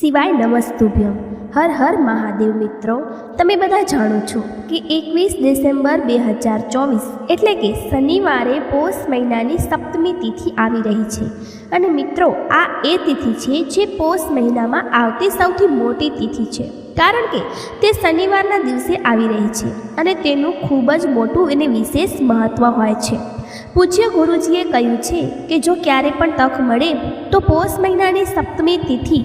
સિવાય નમસ્તુભ્યમ. હર હર મહાદેવ મિત્રો, તમે બધા જાણો છો કે એકવીસ ડિસેમ્બર બે હજાર ચોવીસ એટલે કે શનિવારે પોષ મહિનાની સપ્તમી તિથિ આવી રહી છે. અને મિત્રો, આ એ તિથિ છે જે પોષ મહિનામાં આવતી સૌથી મોટી તિથિ છે. કારણ કે તે શનિવારના દિવસે આવી રહી છે અને તેનું ખૂબ જ મોટું અને વિશેષ મહત્ત્વ હોય છે. પૂજ્ય ગુરુજીએ કહ્યું છે કે જો ક્યારે પણ તક મળે, તો પોષ મહિનાની સપ્તમી તિથિ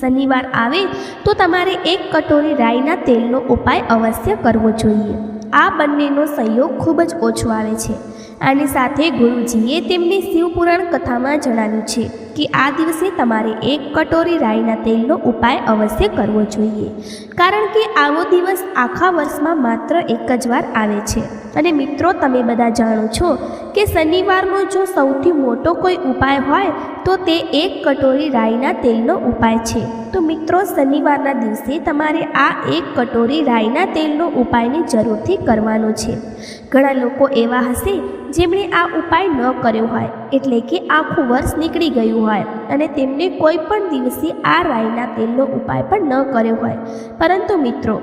શનિવાર આવે તો તમારે એક કટોરી રાઈના તેલનો ઉપાય અવશ્ય કરવો જોઈએ. આ બંનેનો સંયોગ ખૂબ જ ઓછો આવે છે. આની સાથે ગુરુજીએ તેમની શિવપુરાણ કથામાં જણાવ્યું છે કે આ દિવસે તમારે એક કટોરી રાઈના તેલનો ઉપાય અવશ્ય કરવો જોઈએ. કારણ કે આવો દિવસ આખા વર્ષમાં માત્ર એક જ વાર આવે છે. અને મિત્રો, તમે બધા જાણો છો કે શનિવારનો જો સૌથી મોટો કોઈ ઉપાય હોય, તો તે એક કટોરી રાઈના તેલનો ઉપાય છે. તો મિત્રો, શનિવારના દિવસે તમારે આ એક કટોરી રાઈના તેલનો ઉપાયને જરૂરથી કરવાનો છે. ઘણા લોકો એવા હશે જેમણે આ ઉપાય ન કર્યો હોય, એટલે કે આખું વર્ષ નીકળી ગયું હોય, અને તેમણે કોઈ પણ દિવસે આ રાઈના તેલનો ઉપાય પણ ન કર્યો હોય. પરંતુ મિત્રો,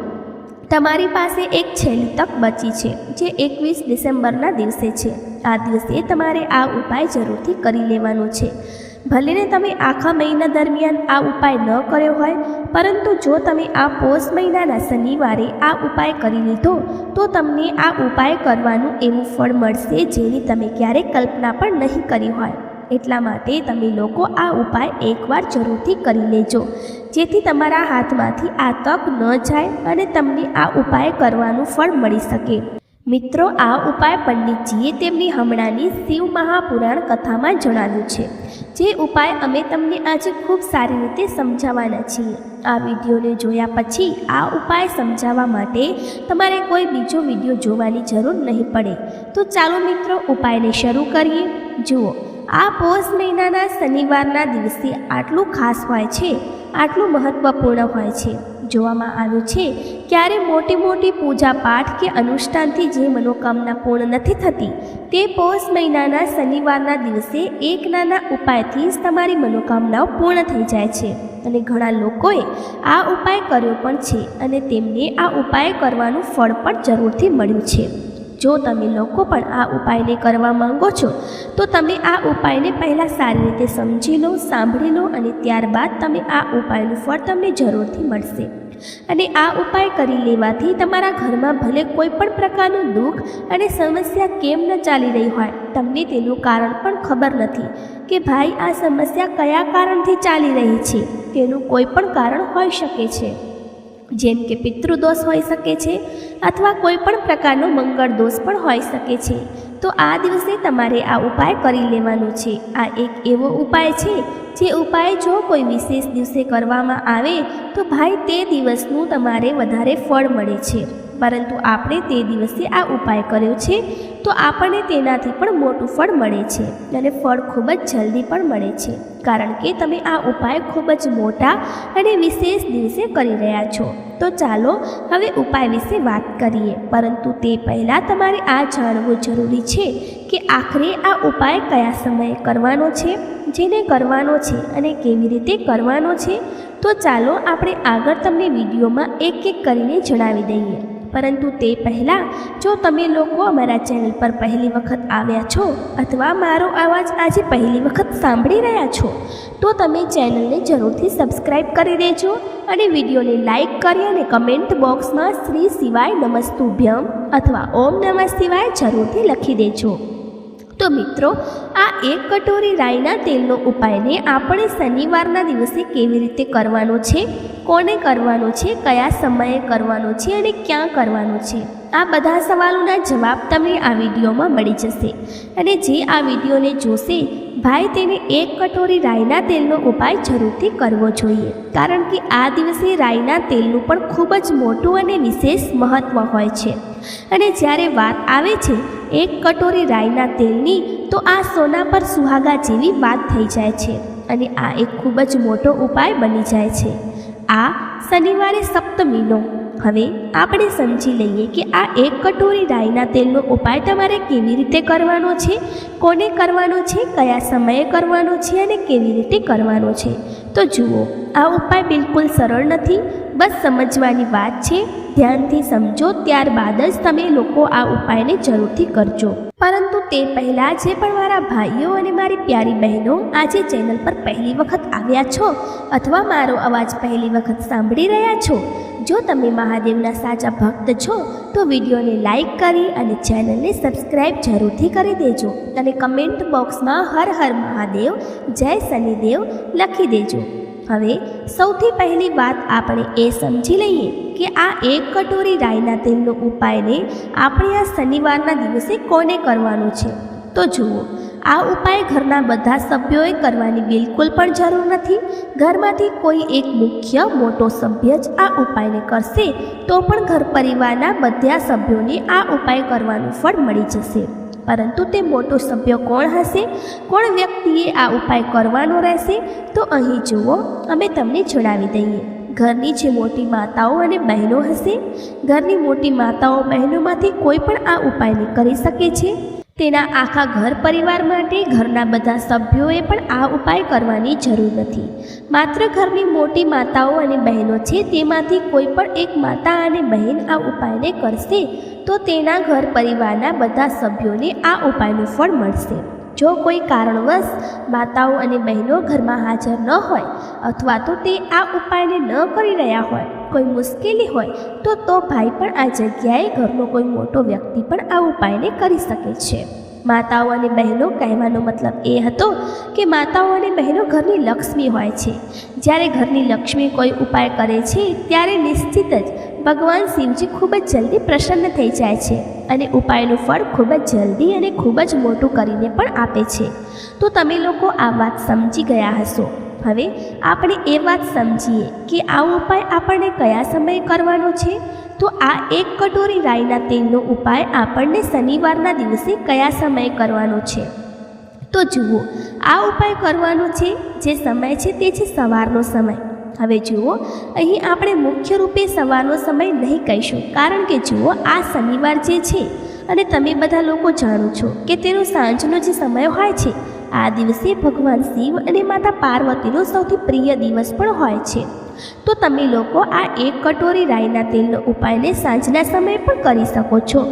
તમારી પાસે એક છેલ્લી તક બચી છે, જે એકવીસ ડિસેમ્બરના દિવસે છે. આ દિવસે તમારે આ ઉપાય જરૂરથી કરી લેવાનો છે. ભલેને તમે આખા મહિના દરમિયાન આ ઉપાય ન કર્યો હોય, પરંતુ જો તમે આ પોષ મહિનાના શનિવારે આ ઉપાય કરી લીધો, તો તમને આ ઉપાય કરવાનું એવું ફળ મળશે જેની તમે ક્યારેય કલ્પના પણ નહીં કરી હોય. એટલા માટે તમે લોકો આ ઉપાય એકવાર જરૂરથી કરી લેજો, જેથી તમારા હાથમાંથી આ તક ન જાય અને તમને આ ઉપાય કરવાનું ફળ મળી શકે. મિત્રો, આ ઉપાય પંડિતજીએ તેમની હમણાંની શિવ મહાપુરાણ કથામાં જણાવ્યું છે, જે ઉપાય અમે તમને આજે ખૂબ સારી રીતે સમજાવવાના છીએ. આ વિડીયોને જોયા પછી આ ઉપાય સમજાવવા માટે તમારે કોઈ બીજો વીડિયો જોવાની જરૂર નહીં પડે. તો ચાલો મિત્રો, ઉપાયને શરૂ કરીએ. જુઓ, આ પોષ મહિનાના શનિવારના દિવસે આટલું ખાસ હોય છે, આટલું મહત્ત્વપૂર્ણ હોય છે. જોવામાં આવ્યું છે. ક્યારે મોટી મોટી પૂજા પાઠ કે અનુષ્ઠાનથી જે મનોકામના પૂર્ણ નથી થતી, તે પોષ મહિનાના શનિવારના દિવસે એક નાના ઉપાયથી જ તમારી મનોકામનાઓ પૂર્ણ થઈ જાય છે. અને ઘણા લોકોએ આ ઉપાય કર્યો પણ છે અને તેમને આ ઉપાય કરવાનું ફળ પણ જરૂરથી મળ્યું છે. જો તમે લોકો પણ આ ઉપાયને કરવા માંગો છો, તો તમે આ ઉપાયને પહેલાં સારી રીતે સમજી લો, સાંભળી લો અને ત્યારબાદ તમે આ ઉપાયનું ફળ તમને જરૂરથી મળશે. અને આ ઉપાય કરી લેવાથી તમારા ઘરમાં ભલે કોઈ પણ પ્રકારનું દુઃખ અને સમસ્યા કેમ ન ચાલી રહી હોય, તમને તેનું કારણ પણ ખબર નથી કે ભાઈ આ સમસ્યા કયા કારણથી ચાલી રહી છે, તેનું કોઈ પણ કારણ હોઈ શકે છે. જેમ કે પિતૃદોષ હોઈ શકે છે અથવા કોઈ પણ પ્રકારનો મંગળ દોષ પણ હોઈ શકે છે. તો આ દિવસે તમારે આ ઉપાય કરી લેવાનો છે. આ એક એવો ઉપાય છે જે ઉપાય જો કોઈ વિશેષ દિવસે કરવામાં આવે તો ભાઈ તે દિવસનું તમારે વધારે ફળ મળે છે. પરંતુ આપણે તે દિવસે આ ઉપાય કર્યો છે, તો આપણને તેનાથી પણ મોટું ફળ મળે છે અને ફળ ખૂબ જ જલ્દી પણ મળે છે. કારણ કે તમે આ ઉપાય ખૂબ જ મોટા અને વિશેષ દિવસે કરી રહ્યા છો. તો ચાલો હવે ઉપાય વિશે વાત કરીએ. પરંતુ તે પહેલાં તમારે આ જાણવું જરૂરી છે કે આખરે આ ઉપાય કયા સમયે કરવાનો છે, જેને કરવાનો છે અને કેવી રીતે કરવાનો છે? તો ચાલો આપણે આગળ તમને વિડીયોમાં એક એક કરીને જણાવી દઈએ. પરંતુ તે પહેલાં, જો તમે લોકો અમારા ચેનલ પર પહેલી વખત આવ્યા છો અથવા મારો અવાજ આજે પહેલી વખત સાંભળી રહ્યા છો, તો તમે ચેનલને જરૂરથી સબસ્ક્રાઈબ કરી દેજો અને વિડીયોને લાઈક કરી અને કમેન્ટ બોક્સમાં શ્રી શિવાય નમસ્તુભ્યમ અથવા ઓમ નમઃ શિવાય જરૂરથી લખી દેજો. તો મિત્રો, આ એક કટોરી રાઈના તેલનો ઉપાયને આપણે શનિવારના દિવસે કેવી રીતે કરવાનો છે, કોને કરવાનો છે, કયા સમયે કરવાનો છે અને ક્યાં કરવાનો છે? આ બધા સવાલોના જવાબ તમને આ વિડીયોમાં મળી જશે. અને જે આ વિડીયોને જોશે ભાઈ તેને એક કટોરી રાઈના તેલનો ઉપાય જરૂરથી કરવો જોઈએ. કારણ કે આ દિવસે રાઈના તેલનું પણ ખૂબ જ મોટું અને વિશેષ મહત્ત્વ હોય છે. અને જ્યારે વાત આવે છે એક કટોરી રાઈના તેલની, તો આ સોના પર સુહાગા જેવી વાત થઈ જાય છે. અને આ એક ખૂબ જ મોટો ઉપાય બની જાય છે. આ શનિવારે સપ્તમીનો હવે આપણે સમજી લઈએ કે આ એક કટોરી રાઈના તેલનો ઉપાય તમારે કેવી રીતે કરવાનો છે, કોને કરવાનો છે, કયા સમયે કરવાનો છે અને કેવી રીતે કરવાનો છે. તો જુઓ, આ ઉપાય બિલકુલ સરળ નથી, બસ સમજવાની વાત છે, ધ્યાનથી સમજો, ત્યારબાદ જ તમે લોકો આ ઉપાયને જરૂરથી કરજો. પરંતુ તે પહેલાં જે પણ મારા ભાઈઓ અને મારી પ્યારી બહેનો આજે ચેનલ પર પહેલી વખત આવ્યા છો અથવા મારો અવાજ પહેલી વખત સાંભળી રહ્યા છો જો તમે મહાદેવના સાચા ભક્ત છો, તો વિડીયોને લાઈક કરી અને ચેનલને સબસ્ક્રાઈબ જરૂરથી કરી દેજો અને કમેન્ટ બોક્સમાં હર હર મહાદેવ, જય શનિદેવ લખી દેજો. હવે સૌથી પહેલી વાત આપણે એ સમજી લઈએ કે આ એક કટોરી રાઈના તેલનો ઉપાયને આપણે આ શનિવારના દિવસે કોને કરવાનો છે. તો જુઓ આ ઉપાય ઘરના બધા સભ્યોએ કરવાની બિલકુલ પણ જરૂર નથી. ઘરમાંથી કોઈ એક મુખ્ય મોટો સભ્ય જ આ ઉપાયને કરશે, તો પણ ઘર પરિવારના બધા સભ્યોને આ ઉપાય કરવાનું ફળ મળી જશે. પરંતુ તે મોટો સભ્ય કોણ હશે? કોણ વ્યક્તિએ આ ઉપાય કરવાનો રહેશે? તો અહીં જુઓ, અમે તમને જણાવી દઈએ. ઘરની જે મોટી માતાઓ અને બહેનો હશે? ઘરની મોટી માતાઓ બહેનોમાંથી કોઈ પણ આ ઉપાયને કરી શકે છે? તેના આખા ઘર પરિવાર માટે ઘરના બધા સભ્યોએ પણ આ ઉપાય કરવાની જરૂર નથી. માત્ર ઘરની મોટી માતાઓ અને બહેનો છે, તેમાંથી કોઈ પણ એક માતા અને બહેન આ ઉપાયને કરશે તો તેના ઘર પરિવારના બધા સભ્યોને આ ઉપાયનું ફળ મળશે. જો કોઈ કારણવશ માતાઓ અને બહેનો ઘરમાં હાજર ન હોય અથવા તો તે આ ઉપાયને ન કરી રહ્યા હોય કોઈ મુશ્કેલી હોય તો તો ભાઈ પણ આ જગ્યાએ ઘરનો કોઈ મોટો વ્યક્તિ પણ આ ઉપાયને કરી શકે છે. માતાઓ અને બહેનો કહેવાનો મતલબ એ હતો કે માતાઓ અને બહેનો ઘરની લક્ષ્મી હોય છે. જ્યારે ઘરની લક્ષ્મી કોઈ ઉપાય કરે છે, ત્યારે નિશ્ચિત જ ભગવાન શિવજી ખૂબ જ જલ્દી પ્રસન્ન થઈ જાય છે અને ઉપાયનું ફળ ખૂબ જ જલ્દી અને ખૂબ જ મોટું કરીને પણ આપે છે. તો તમે લોકો આ વાત સમજી ગયા હશો. હવે આપણે એ વાત સમજીએ કે આ ઉપાય આપણને કયા સમયે કરવાનો છે? તો આ એક કટોરી રાઈના તેલનો ઉપાય આપણને શનિવારના દિવસે કયા સમયે કરવાનો છે? તો જુઓ, આ ઉપાય કરવાનો છે, જે સમય છે તે છે સવારનો સમય. હવે જુઓ, અહીં આપણે મુખ્ય રૂપે સવારનો સમય નહીં કહીશું, કારણ કે જુઓ, આ શનિવાર જે છે, અને તમે બધા લોકો જાણો છો કે તેનો સાંજનો જે સમય હોય છે આ દિવસે ભગવાન શિવ અને માતા પાર્વતીનો સૌથી પ્રિય દિવસ પણ હોય છે. તો તમે લોકો આ એક કટોરી રાઈના તેલનો ઉપાયને સાંજના સમયે પણ કરી શકો છો.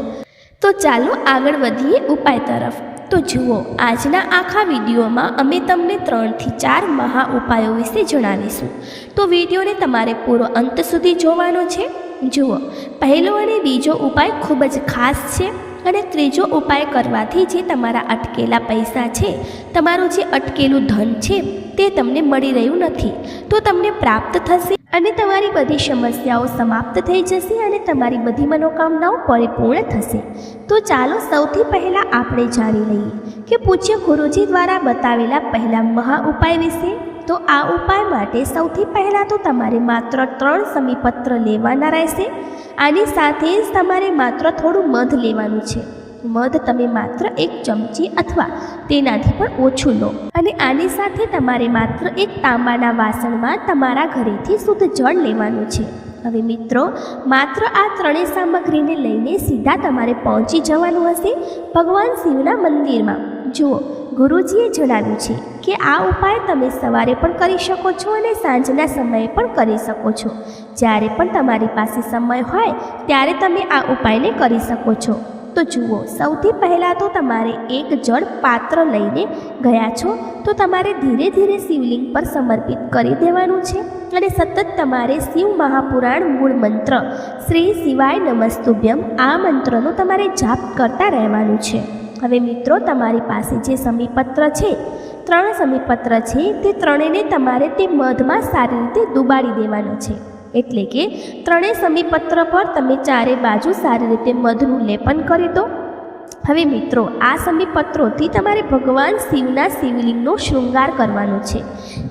તો ચાલો આગળ વધીએ ઉપાય તરફ. તો જુઓ, આજના આખા વિડીયોમાં અમે તમને ત્રણથી ચાર મહા ઉપાયો વિશે જણાવીશું. તો વિડીયોને તમારે પૂરો અંત સુધી જોવાનો છે. જુઓ, પહેલો અને બીજો ઉપાય ખૂબ જ ખાસ છે. અને ત્રીજો ઉપાય કરવાથી જે તમારા અટકેલા પૈસા છે, તમારું જે અટકેલું ધન છે, તે તમને મળી રહ્યું નથી. તો તમને પ્રાપ્ત થશે અને તમારી બધી સમસ્યાઓ સમાપ્ત થઈ જશે અને તમારી બધી મનોકામનાઓ પરિપૂર્ણ થશે. તો ચાલો સૌથી પહેલાં આપણે જાણી લઈએ કે પૂજ્ય ગુરુજી દ્વારા બતાવેલા પહેલા મહા ઉપાય વિશે તો આ ઉપાય માટે સૌથી પહેલાં તો તમારે માત્ર ત્રણ સમીપત્ર લેવાના રહેશે આની સાથે જ તમારે માત્ર થોડું મધ લેવાનું છે. મધ તમે માત્ર એક ચમચી અથવા તેનાથી પણ ઓછું લો. અને આની સાથે તમારે માત્ર એક તાંબાના વાસણમાં તમારા ઘરેથી શુદ્ધ જળ લેવાનું છે. હવે મિત્રો, માત્ર આ ત્રણેય સામગ્રીને લઈને સીધા તમારે પહોંચી જવાનું હશે ભગવાન શિવના મંદિરમાં. જુઓ, ગુરુજીએ જણાવ્યું છે કે આ ઉપાય તમે સવારે પણ કરી શકો છો અને સાંજના સમયે પણ કરી શકો છો. જ્યારે પણ તમારી પાસે સમય હોય, ત્યારે તમે આ ઉપાયને કરી શકો છો. તો જુઓ, સૌથી પહેલાં તો તમારે એક જળ પાત્ર લઈને ગયા છો, તો તમારે ધીરે ધીરે શિવલિંગ પર સમર્પિત કરી દેવાનું છે અને સતત તમારે શિવ મહાપુરાણ મૂળ મંત્ર, શ્રી શિવાય નમસ્તુભ્યમ, આ મંત્રનો તમારે જાપ કરતા રહેવાનું છે. હવે મિત્રો, તમારી પાસે જે સમીપત્ર છે ત્રણ સમીપત્ર છે, તે ત્રણેયને તમારે તે મધમાં સારી રીતે ડુબાડી દેવાનો છે. એટલે કે ત્રણેય સમીપત્ર પર તમે ચારે બાજુ સારી રીતે મધનું લેપન કરી દો. હવે મિત્રો, આ સમીપત્રોથી તમારે ભગવાન શિવના શિવલિંગનો શૃંગાર કરવાનો છે.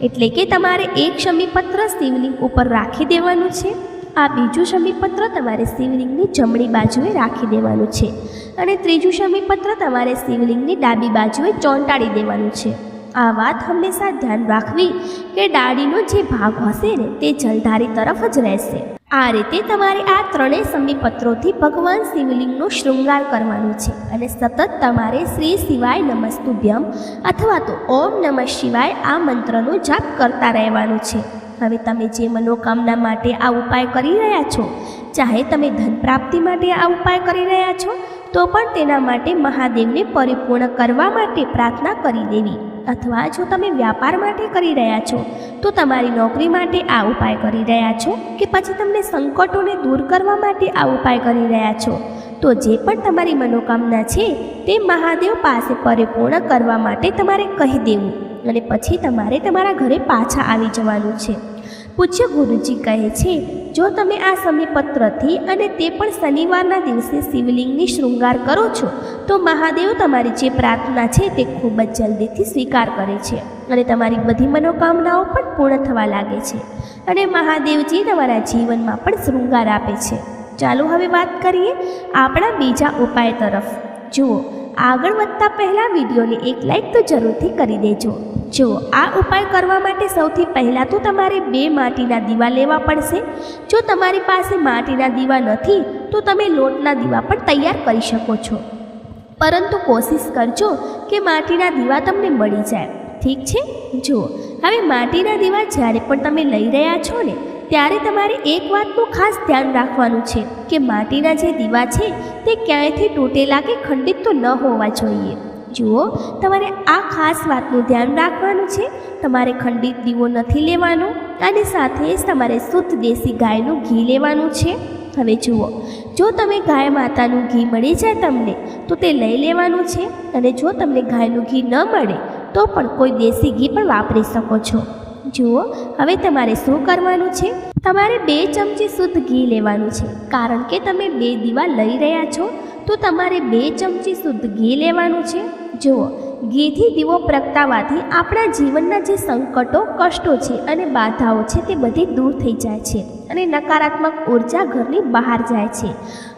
એટલે કે તમારે એક સમીપત્ર શિવલિંગ ઉપર રાખી દેવાનું છે. આ બીજું સમીપત્ર તમારે શિવલિંગની જમણી બાજુએ રાખી દેવાનું છે. અને ત્રીજું સમીપત્ર તમારે શિવલિંગની ડાબી બાજુએ ચોંટાડી દેવાનું છે. આ વાત હંમેશા ધ્યાન રાખવી કે ડાળીનો જે ભાગ હશે ને, તે જલધારી તરફ જ રહેશે. આ રીતે તમારે આ ત્રણેય સમીપત્રોથી ભગવાન શિવલિંગનો શૃંગાર કરવાનો છે અને સતત તમારે શ્રી શિવાય નમસ્તુભ્યમ અથવા તો ઓમ નમઃ શિવાય આ મંત્રનો જાપ કરતા રહેવાનું છે. હવે તમે જે મનોકામના માટે આ ઉપાય કરી રહ્યા છો, ચાહે તમે ધન પ્રાપ્તિ માટે આ ઉપાય કરી રહ્યા છો, તો પણ તેના માટે મહાદેવને પરિપૂર્ણ કરવા માટે પ્રાર્થના કરી દેવી. અથવા જો તમે વ્યાપાર માટે કરી રહ્યા છો, તો તમારી નોકરી માટે આ ઉપાય કરી રહ્યા છો કે પછી તમને સંકટોને દૂર કરવા માટે આ ઉપાય કરી રહ્યા છો. તો જે પણ તમારી મનોકામના છે, તે મહાદેવ પાસે પરિપૂર્ણ કરવા માટે તમારે કહી દેવું અને પછી તમારે તમારા ઘરે પાછા આવી જવાનું છે. પૂજ્ય ગુરુજી કહે છે, જો તમે આ સમયપત્રથી અને તે પણ શનિવારના દિવસે શિવલિંગની શૃંગાર કરો છો, તો મહાદેવ તમારી જે પ્રાર્થના છે તે ખૂબ જ જલ્દીથી સ્વીકાર કરે છે અને તમારી બધી મનોકામનાઓ પણ પૂર્ણ થવા લાગે છે અને મહાદેવજી તમારા જીવનમાં પણ શૃંગાર આપે છે. ચાલો હવે વાત કરીએ આપણા બીજા ઉપાય તરફ. જુઓ આગળ વધતા પહેલાં વિડીયોને એક લાઈક તો જરૂરથી કરી દેજો. જુઓ આ ઉપાય કરવા માટે સૌથી પહેલાં તો તમારે બે માટીના દીવા લેવા પડશે. જો તમારી પાસે માટીના દીવા નથી, તો તમે લોટના દીવા પણ તૈયાર કરી શકો છો. પરંતુ કોશિશ કરજો કે માટીના દીવા તમને મળી જાય. ઠીક છે? જુઓ હવે માટીના દીવા જ્યારે પણ તમે લઈ રહ્યા છો ને ત્યારે તમારે એક વાતનું ખાસ ધ્યાન રાખવાનું છે કે માટીના જે દીવા છે તે ક્યાંયથી તૂટેલા કે ખંડિત તો ન હોવા જોઈએ. જુઓ, તમારે આ ખાસ વાતનું ધ્યાન રાખવાનું છે. તમારે ખંડિત દીવો નથી લેવાનો અને સાથે જ તમારે શુદ્ધ દેશી ગાયનું ઘી લેવાનું છે. હવે જુઓ, જો તમે ગાય માતાનું ઘી મળી જાય તમને, તો તે લઈ લેવાનું છે અને જો તમને ગાયનું ઘી ન મળે, તો પણ કોઈ દેશી ઘી પણ વાપરી શકો છો. જુઓ, હવે તમારે શું કરવાનું છે? તમારે બે ચમચી શુદ્ધ ઘી લેવાનું છે. કારણ કે તમે બે દીવા લઈ રહ્યા છો, તો તમારે બે ચમચી શુદ્ધ ઘી લેવાનું છે. જુઓ, ઘીથી દીવો પ્રગટાવવાથી આપણા જીવનના જે સંકટો, કષ્ટો છે અને બાધાઓ છે તે બધી દૂર થઈ જાય છે. અને નકારાત્મક ઊર્જા ઘરની બહાર જાય છે.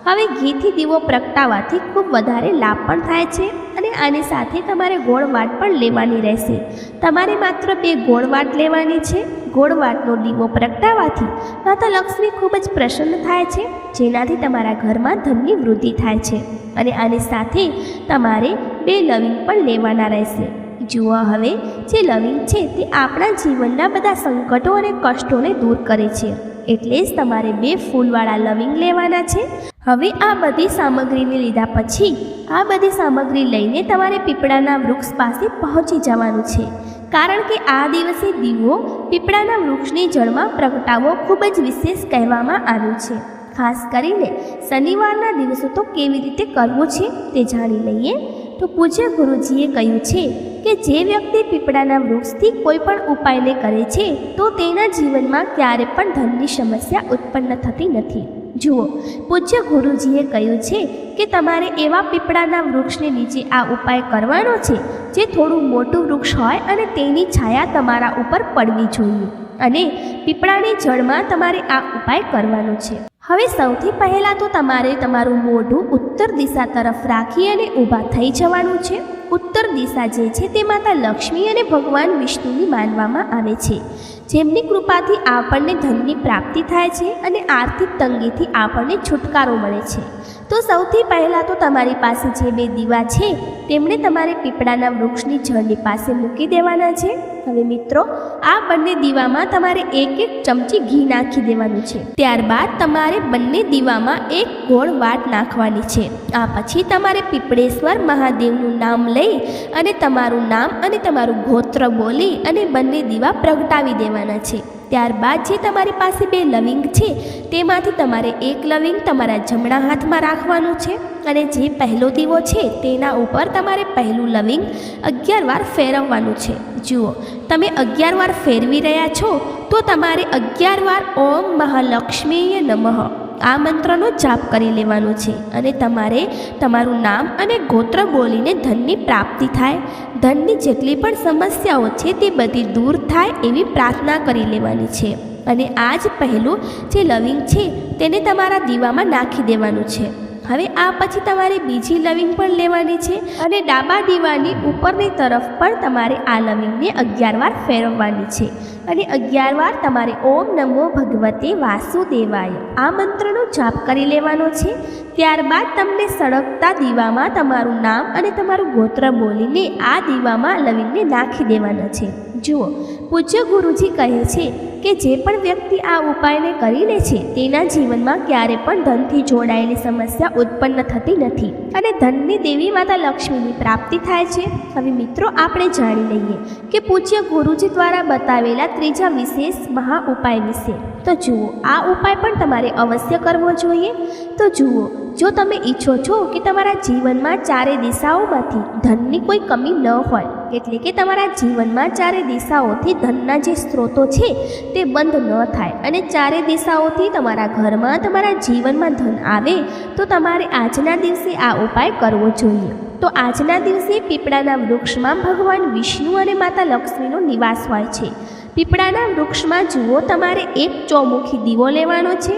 હવે ઘીથી દીવો પ્રગટાવવાથી ખૂબ વધારે લાભ પણ થાય છે અને આની સાથે તમારે ગોળવાટ પણ લેવાની રહેશે. તમારે માત્ર બે ગોળવાટ લેવાની છે. ગોળવાટનો દીવો પ્રગટાવવાથી માતા લક્ષ્મી ખૂબ જ પ્રસન્ન થાય છે, જેનાથી તમારા ઘરમાં ધનની વૃદ્ધિ થાય છે અને આની સાથે તમારે બે લવિંગ પણ લેવાના રહેશે. જુઓ હવે જે લવિંગ છે તે આપણા જીવનના બધા સંકટો અને કષ્ટોને દૂર કરે છે. એટલે જ તમારે બે ફૂલવાળા લવિંગ લેવાના છે. હવે આ બધી સામગ્રીને લીધા પછી આ બધી સામગ્રી લઈને તમારે પીપળાના વૃક્ષ પાસે પહોંચી જવાનું છે. કારણ કે આ દિવસે દીવો પીપળાના વૃક્ષની જળમાં પ્રગટાવો ખૂબ જ વિશેષ કહેવામાં આવ્યું છે. ખાસ કરીને શનિવારના દિવસો તો કેવી રીતે કરવું છે તે જાણી લઈએ. તો પૂજ્ય ગુરુજીએ કહ્યું છે કે જે વ્યક્તિ પીપળાના વૃક્ષથી કોઈ પણ ઉપાયને કરે છે, તો તેના જીવનમાં ક્યારે પણ ધનની સમસ્યા ઉત્પન્ન થતી નથી. જુઓ, પૂજ્ય ગુરુજીએ કહ્યું છે કે તમારે એવા પીપળાના વૃક્ષને નીચે આ ઉપાય કરવાનો છે, જે થોડું મોટું વૃક્ષ હોય અને તેની છાયા તમારા ઉપર પડવી જોઈએ. અને પીપળાની જળમાં તમારે આ ઉપાય કરવાનો છે. હવે સૌથી પહેલાં તો તમારે તમારું મોઢું ઉત્તર દિશા તરફ રાખી અને ઊભા થઈ જવાનું છે. ઉત્તર દિશા જે છે તે માતા લક્ષ્મી અને ભગવાન વિષ્ણુની માનવામાં આવે છે. જેમની કૃપાથી આપણને ધનની પ્રાપ્તિ થાય છે અને આર્થિક તંગીથી આપણને છુટકારો મળે છે. તો સૌથી પહેલાં તો તમારી પાસે જે બે દીવા છે તેમણે તમારે પીપળાના વૃક્ષની જળની પાસે મૂકી દેવાના છે. હવે મિત્રો, આ બંને દીવામાં તમારે એક એક ચમચી ઘી નાખી દેવાનું છે. ત્યારબાદ તમારે બંને દીવામાં એક ગોળ વાટ નાખવાની છે. આ પછી તમારે પીપળેશ્વર મહાદેવનું નામ લઈ અને તમારું નામ અને તમારું ગોત્ર બોલી અને બંને દીવા પ્રગટાવી દેવાના છે. ત્યારબાદ જે તમારી પાસે બે લવિંગ છે, તેમાંથી તમારે એક લવિંગ તમારા જમણા હાથમાં રાખવાનું છે અને જે પહેલો દીવો છે, તેના ઉપર તમારે પહેલું લવિંગ અગિયાર વાર ફેરવવાનું છે. જુઓ, તમે અગિયાર વાર ફેરવી રહ્યા છો, તો તમારે અગિયાર વાર ઓમ મહાલક્ષ્મીય નમઃ. આ મંત્રનો જાપ કરી લેવાનો છે અને તમારે તમારું નામ અને ગોત્ર બોલીને ધનની પ્રાપ્તિ થાય. ધનની જેટલી પણ સમસ્યાઓ છે તે બધી દૂર થાય એવી પ્રાર્થના કરી લેવાની છે. અને આ જ પહેલું જે લવિંગ છે તેને તમારા દીવામાં નાખી દેવાનું છે. હવે આ પછી તમારે બીજી લવિંગ પણ લેવાની છે અને ડાબા દીવાની ઉપરની તરફ પણ તમારે આ લવિંગને અગિયાર વાર ફેરવવાની છે. અને અગિયાર વાર તમારે ઓમ નમો ભગવતે વાસુદેવાય આ મંત્રનો જાપ કરી લેવાનો છે. ત્યારબાદ તમને સળગતા દીવામાં તમારું નામ અને તમારું ગોત્ર બોલીને આ દીવામાં લવિંગને નાખી દેવાના છે. જુઓ, પૂજ્ય ગુરુજી કહે છે કે જે પણ વ્યક્તિ આ ઉપાયને કરી લે છે, તેના જીવનમાં ક્યારે પણ ધનથી જોડાયેલી સમસ્યા ઉત્પન્ન થતી નથી. અને ધનની દેવી માતા લક્ષ્મીની પ્રાપ્તિ થાય છે. હવે મિત્રો, આપણે જાણી લઈએ કે પૂજ્ય ગુરુજી દ્વારા બતાવેલા ત્રીજા વિશેષ મહા ઉપાય વિશે. તો જુઓ, આ ઉપાય પણ તમારે અવશ્ય કરવો જોઈએ. તો જુઓ, જો તમે ઈચ્છો છો કે તમારા જીવનમાં ચારે દિશાઓમાંથી ધનની કોઈ કમી ન હોય, એટલે કે તમારા જીવનમાં ચારે દિશાઓથી ધનના જે સ્ત્રોતો છે તે બંધ ન થાય અને ચારે દિશાઓથી તમારા ઘરમાં તમારા જીવનમાં ધન આવે, તો તમારે આજના દિવસે આ ઉપાય કરવો જોઈએ. તો આજના દિવસે પીપળાના વૃક્ષમાં ભગવાન વિષ્ણુ અને માતા લક્ષ્મીનો નિવાસ હોય છે. પીપળાના વૃક્ષમાં જુઓ, તમારે એક ચોમુખી દીવો લેવાનો છે.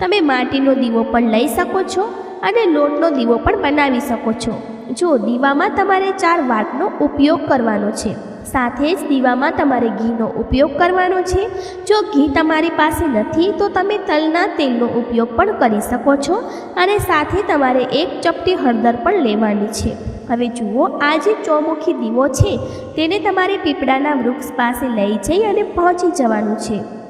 તમે માટીનો દીવો પણ લઈ શકો છો અને લોટનો દીવો પણ બનાવી શકો છો. જો દીવામાં તમારે ચાર વાટનો ઉપયોગ કરવાનો છે. સાથે જ દીવામાં તમારે ઘીનો ઉપયોગ કરવાનો છે. જો ઘી તમારી પાસે નથી, તો તમે તલના તેલનો ઉપયોગ પણ કરી શકો છો અને સાથે તમારે એક ચપટી હળદર પણ લેવાની છે. હવે જુઓ, આ જે ચોમુખી દીવો છે, તેને તમારે પીપળાના વૃક્ષ પાસે લઈ જઈ અને પહોંચી જવાનું છે.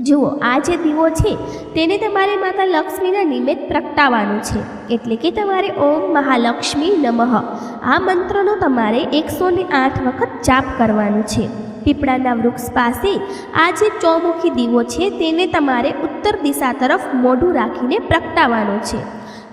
જુઓ, આ જે દીવો છે, તેને તમારે માતા લક્ષ્મીના નિમિત્ત પ્રગટાવવાનું છે. એટલે કે તમારે ઓમ મહાલક્ષ્મી નમઃ. આ મંત્રનો તમારે એકસો ને આઠ વખત જાપ કરવાનું છે. પીપળાના વૃક્ષ પાસે આ જે ચોમુખી દીવો છે, તેને તમારે ઉત્તર દિશા તરફ મોઢું રાખીને પ્રગટાવવાનો છે.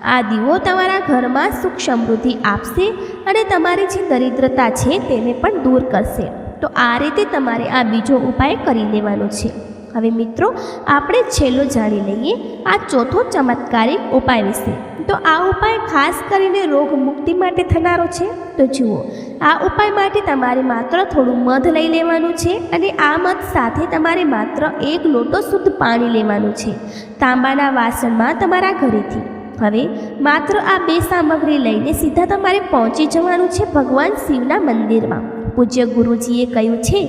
આ દીવો તમારા ઘરમાં સુખ સમૃદ્ધિ આપશે અને તમારી જે દરિદ્રતા છે, તેને પણ દૂર કરશે. તો આ રીતે તમારે આ બીજો ઉપાય કરી લેવાનો છે. હવે મિત્રો, આપણે છેલ્લો જાણી લઈએ આ ચોથો ચમત્કારિક ઉપાય વિશે. તો આ ઉપાય ખાસ કરીને રોગ મુક્તિ માટે થનારો છે? તો જુઓ, આ ઉપાય માટે તમારે માત્ર થોડું મધ લઈ લેવાનું છે અને આ મધ સાથે તમારે માત્ર એક લોટો શુદ્ધ પાણી લેવાનું છે. તાંબાના વાસણમાં તમારા ઘરેથી. હવે, માત્ર આ બે સામગ્રી લઈને સીધા તમારે પહોંચી જવાનું છે ભગવાન શિવના મંદિરમાં. પૂજ્ય ગુરુજીએ કહ્યું છે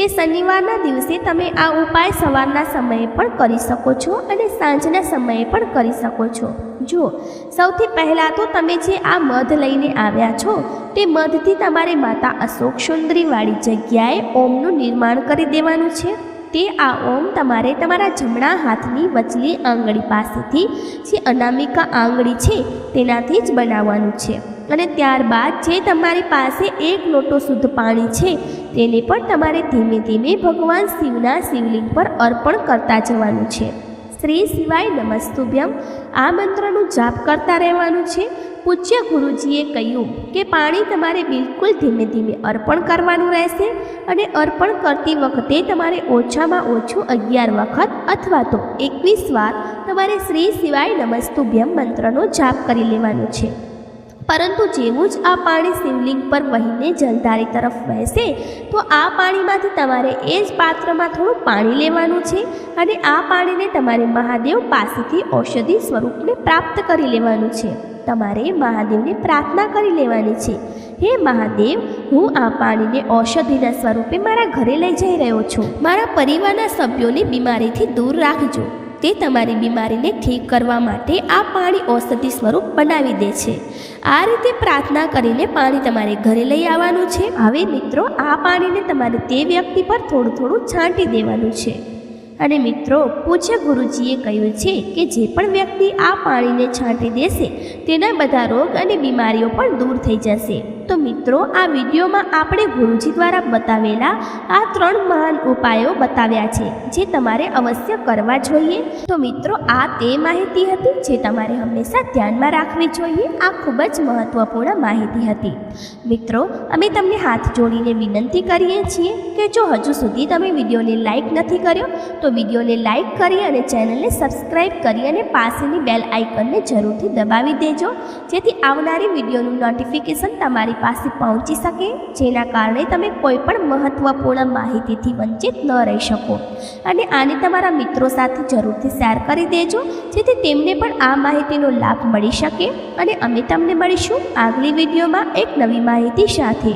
કે શનિવારના દિવસે તમે આ ઉપાય સવારના સમયે પણ કરી શકો છો અને સાંજના સમયે પણ કરી શકો છો. જુઓ, સૌથી પહેલાં તો તમે જે આ મધ લઈને આવ્યા છો, તે મધથી તમારે માતા અશોક સુંદરીવાળી જગ્યાએ ઓમનું નિર્માણ કરી દેવાનું છે. તે આ ઓમ તમારે તમારા જમણા હાથની વચલી આંગળી પાસેથી જે અનામિકા આંગળી છે, તેનાથી જ બનાવવાનું છે. અને ત્યારબાદ જે તમારી પાસે એક લોટો શુદ્ધ પાણી છે તેને પણ તમારે ધીમે ધીમે ભગવાન શિવના શિવલિંગ પર અર્પણ કરતા જવાનું છે. શ્રી શિવાય નમસ્તુભ્યમ. આ મંત્રનું જાપ કરતા રહેવાનું છે. પૂજ્ય ગુરુજીએ કહ્યું કે પાણી તમારે બિલકુલ ધીમે ધીમે અર્પણ કરવાનું રહેશે અને અર્પણ કરતી વખતે તમારે ઓછામાં ઓછું અગિયાર વખત અથવા તો એકવીસ વાર તમારે શ્રી શિવાય નમસ્તુભ્યમ મંત્રનો જાપ કરી લેવાનું છે. પરંતુ જેવું જ આ પાણી શિવલિંગ પર વહીને જલધારી તરફ વહેશે, તો આ પાણીમાંથી તમારે એ જ પાત્રમાં થોડું પાણી લેવાનું છે અને આ પાણીને તમારે મહાદેવ પાસેથી ઔષધિ સ્વરૂપને પ્રાપ્ત કરી લેવાનું છે. તમારે મહાદેવને પ્રાર્થના કરી લેવાની છે, હે મહાદેવ, હું આ પાણીને ઔષધિના સ્વરૂપે મારા ઘરે લઈ જઈ રહ્યો છું. મારા પરિવારના સભ્યોને બીમારીથી દૂર રાખજો. તે તમારી બીમારીને ઠીક કરવા માટે આ પાણી ઔષધિ સ્વરૂપ બનાવી દે છે. આ રીતે પ્રાર્થના કરીને પાણી તમારે ઘરે લઈ આવવાનું છે. હવે મિત્રો, આ પાણીને તમારે તે વ્યક્તિ પર થોડું થોડું છાંટી દેવાનું છે. અને મિત્રો, પૂજ્ય ગુરુજીએ કહ્યું છે કે જે પણ વ્યક્તિ આ પાણીને છાંટી દેશે, તેના બધા રોગ અને બીમારીઓ પણ દૂર થઈ જશે. તો મિત્રો, આ વિડીયોમાં આપણે ગુરુજી દ્વારા બતાવેલા આ ત્રણ મહાન ઉપાયો બતાવ્યા છે, જે તમારે અવશ્ય કરવા જોઈએ. તો મિત્રો, આ તે માહિતી હતી જે તમારે હંમેશા ધ્યાનમાં રાખવી જોઈએ. આ ખૂબ જ મહત્વપૂર્ણ માહિતી હતી. મિત્રો, અમે તમને હાથ જોડીને વિનંતી કરીએ છીએ કે જો હજુ સુધી તમે વિડીયોને લાઈક નથી કર્યો, તો વિડીયોને લાઇક કરી અને ચેનલને સબસ્ક્રાઈબ કરી અને પાસેની બેલ આઇકનને જરૂરથી દબાવી દેજો, જેથી આવનારી વિડીયોનું નોટિફિકેશન તમારી પાસે પહોંચી શકે, જેના કારણે તમે કોઈ પણ મહત્ત્વપૂર્ણ માહિતીથી વંચિત ન રહી શકો. અને આને તમારા મિત્રો સાથે જરૂરથી શેર કરી દેજો, જેથી તેમને પણ આ માહિતીનો લાભ મળી શકે. અને અમે તમને મળીશું આગલી વિડીયોમાં એક નવી માહિતી સાથે.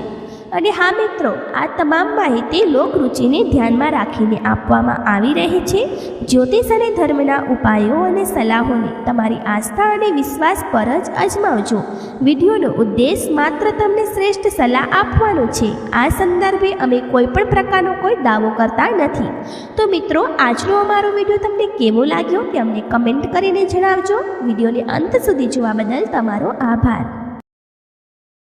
અને હા મિત્રો, આ તમામ માહિતી લોકરુચિને ધ્યાનમાં રાખીને આપવામાં આવી રહી છે. જ્યોતિષ અને ધર્મના ઉપાયો અને સલાહોને તમારી આસ્થા અને વિશ્વાસ પર જ અજમાવજો. વિડીયોનો ઉદ્દેશ માત્ર તમને શ્રેષ્ઠ સલાહ આપવાનો છે. આ સંદર્ભે અમે કોઈ પણ પ્રકારનો કોઈ દાવો કરતા નથી. તો મિત્રો, આજનો અમારો વીડિયો તમને કેવો લાગ્યો તે અમને કમેન્ટ કરીને જણાવજો. વિડીયોને અંત સુધી જોવા બદલ તમારો આભાર.